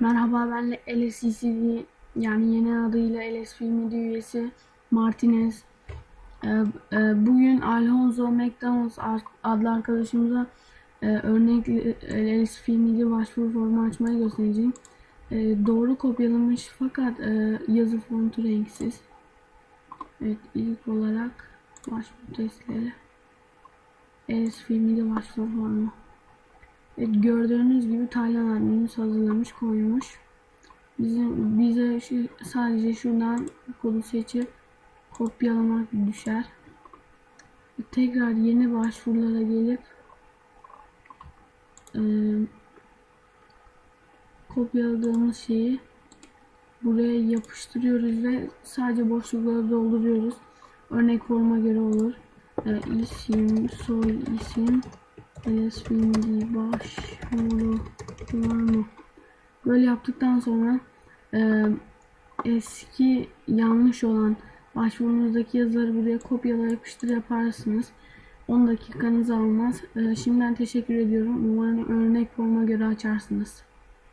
Merhaba ben LSCCD yani yeni adıyla LSP Media üyesi Martinez. Ee, e, bugün Alonso McDonald's adlı arkadaşımıza e, örnek e, LSP Media başvuru formu açmayı göstereceğim. Doğru kopyalamış fakat yazı fontu renksiz. Evet ilk olarak başvuru testleri. LSP Media başvuru formu. Evet, gördüğünüz gibi Taylan adminimiz hazırlamış koymuş. Bizim bize şu, sadece şuradan kodu seçip kopyalamak düşer. Tekrar yeni başvurulara gelip e, kopyaladığımız şeyi buraya yapıştırıyoruz ve sadece boşlukları dolduruyoruz. Örnek forma göre olur. E, isim, soy isim, LSP'mizi başvuru var mı? Böyle yaptıktan sonra e, eski yanlış olan başvurunuzdaki yazıları buraya kopyala yapıştır yaparsınız. 10 dakikanızı almaz. E, şimdiden teşekkür ediyorum. Umarım örnek forma göre açarsınız.